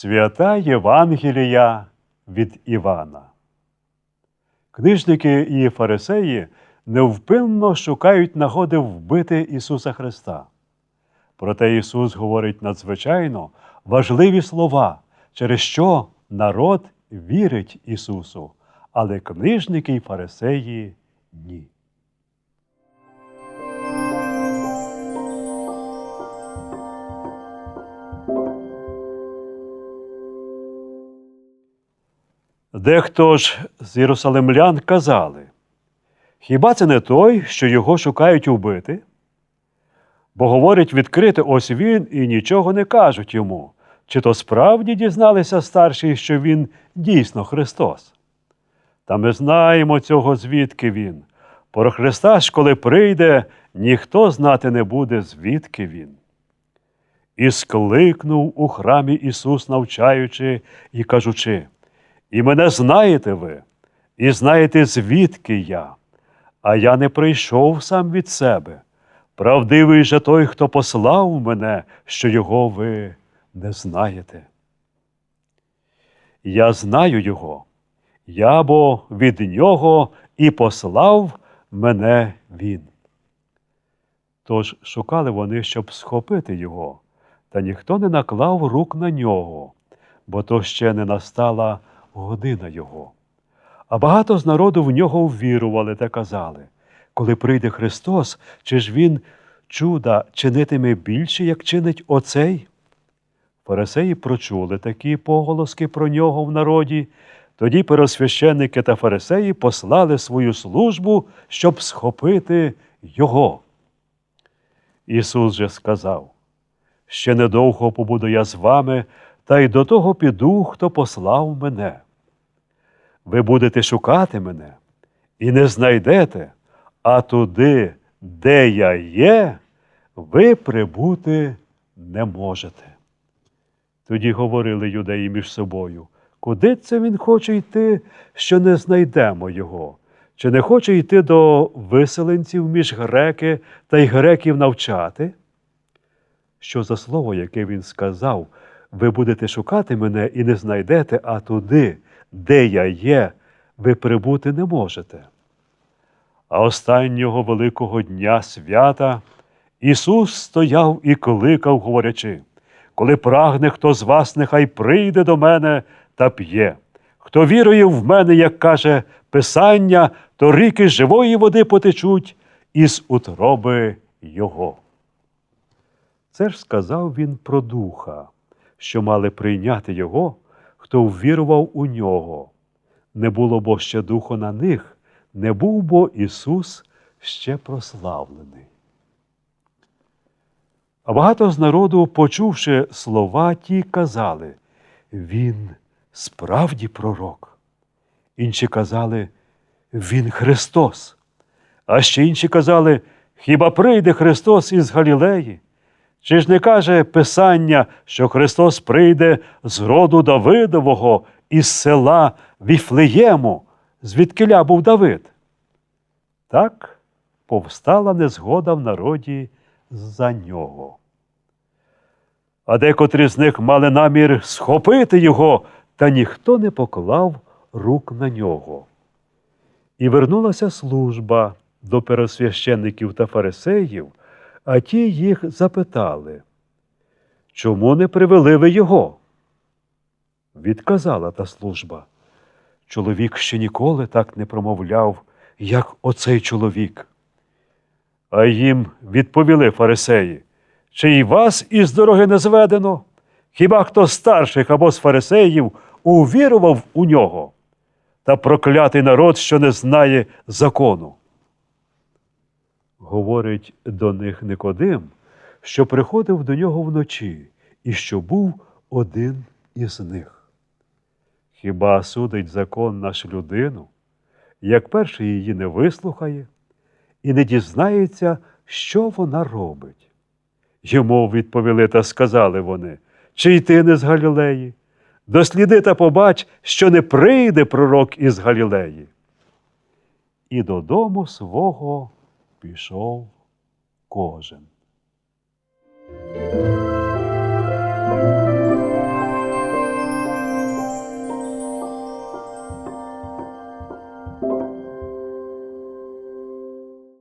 Свята Євангелія від Івана. Книжники і фарисеї невпинно шукають нагоди вбити Ісуса Христа. Проте Ісус говорить надзвичайно важливі слова, через що народ вірить Ісусу, але книжники й фарисеї ні. Дехто ж з єрусалимлян казали, хіба це не той, що його шукають убити? Бо говорить відкрито ось він і нічого не кажуть йому, чи то справді дізналися старші, що він дійсно Христос. Та ми знаємо цього, звідки він. Про Христа ж, коли прийде, ніхто знати не буде, звідки він. І скликнув у храмі Ісус, навчаючи і кажучи, і мене знаєте ви, і знаєте, звідки я, а я не прийшов сам від себе. Правдивий же той, хто послав мене, що його ви не знаєте. Я знаю його, я бо від нього і послав мене він. Тож шукали вони, щоб схопити його, та ніхто не наклав рук на нього, бо то ще не настала година його. А багато з народу в нього ввірували та казали, коли прийде Христос, чи ж Він чуда чинитиме більше, як чинить оцей? Фарисеї прочули такі поголоски про нього в народі. Тоді первосвященники та фарисеї послали свою службу, щоб схопити його. Ісус же сказав: Ще недовго побуду я з вами, та й до того піду, хто послав мене. Ви будете шукати мене і не знайдете, а туди, де я є, ви прибути не можете. Тоді говорили юдеї між собою, куди це він хоче йти, що не знайдемо його? Чи не хоче йти до виселенців між греки та й греків навчати? Що за слово, яке він сказав, ви будете шукати мене і не знайдете, а туди, де я є, ви прибути не можете. А останнього великого дня свята Ісус стояв і кликав, говорячи, коли прагне хто з вас, нехай прийде до мене та п'є. Хто вірує в мене, як каже Писання, то ріки живої води потечуть із утроби Його. Це ж сказав він про духа, що мали прийняти Його, хто ввірував у нього. Не було бо ще духу на них, не був бо Ісус ще прославлений. А багато з народу, почувши слова ті, казали Він справді пророк. Інші казали, Він Христос. А ще інші казали, Хіба прийде Христос із Галілеї? Чи ж не каже Писання, що Христос прийде з роду Давидового із села Віфлеєму, звідкиля був Давид? Так повстала незгода в народі за нього. А декотрі з них мали намір схопити його, та ніхто не поклав рук на нього. І вернулася служба до пересвященників та фарисеїв, а ті їх запитали, чому не привели ви його? Відказала та служба. Чоловік ще ніколи так не промовляв, як оцей чоловік. А їм відповіли фарисеї, чи й вас із дороги не зведено? Хіба хто старших або з фарисеїв увірував у нього? Та проклятий народ, що не знає закону. Говорить до них Никодим, що приходив до нього вночі і що був один із них. Хіба судить закон наш людину, як перший її не вислухає і не дізнається, що вона робить? Йому відповіли та сказали вони, чи й ти не з Галілеї? Досліди та побач, що не прийде пророк із Галілеї. І додому свого пішов кожен.